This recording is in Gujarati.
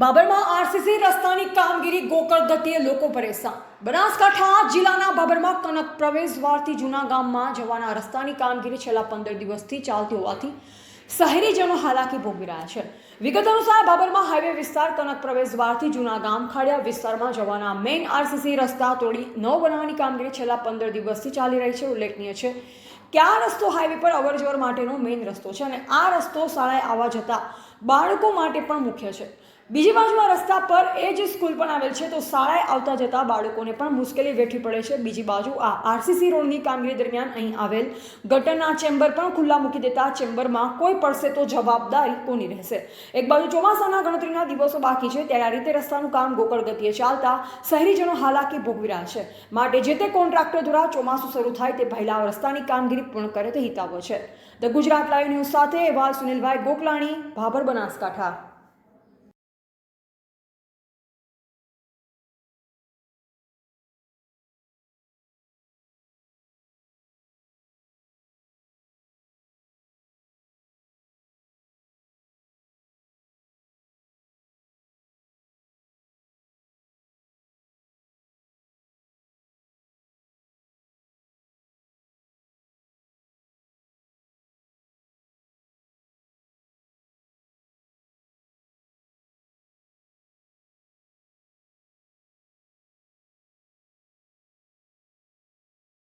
બાબરમાં આરસીસી રસ્તાની કામગીરી ગોકળ ગતિએ લોકો પરેશાન બનાસકાંઠા જિલ્લાના બાબરમાં કનક પ્રવેશદ્વારથી જૂના ગામમાં જવાના રસ્તાની કામગીરી છેલ્લા પંદર દિવસથી ચાલતી હોવાથી શહેરીજનો હાલાકી ભોગવી રહ્યા છે. વિગત અનુસાર બાબરમાં હાઈવે વિસ્તાર કનક પ્રવેશદ્વારથી જૂના ગામ ખાડિયા વિસ્તારમાં જવાના મેઇન આરસીસી રસ્તા તોડી નવ બનાવવાની કામગીરી છેલ્લા પંદર દિવસથી ચાલી રહી છે. ઉલ્લેખનીય છે કે આ રસ્તો હાઈવે પર અવરજવર માટેનો મેઇન રસ્તો છે અને આ રસ્તો શાળાએ આવવા જતા બાળકો માટે પણ મુખ્ય છે. બીજી બાજુમાં રસ્તા પર એ જ સ્કૂલ પણ આવેલ છે, તો શાળાએ આવતા જતા બાળકોને પણ મુશ્કેલી વેઠવી પડે છે. બીજી બાજુ આ આરસીસી રોડની કામગીરી દરમિયાન અહીં આવેલ ગટરના ચેમ્બર પણ ખુલ્લા મૂકી દેતા ચેમ્બરમાં કોઈ પડશે તો જવાબદારી કોની રહેશે? એક બાજુ ચોમાસાના ગણતરીના દિવસો બાકી છે, ત્યારે આ રીતે રસ્તાનું કામ ગોકળ ગતિએ ચાલતા શહેરીજનો હાલાકી ભોગવી રહ્યા છે. માટે જે તે કોન્ટ્રાક્ટર દ્વારા ચોમાસું શરૂ થાય તે પહેલા રસ્તાની કામગીરી પૂર્ણ કરે તે હિતાવો છે. ધ ગુજરાત લાઈવ ન્યૂઝ સાથે એવા સુનિલભાઈ ગોકલાણી, ભાભર બનાસકાંઠા.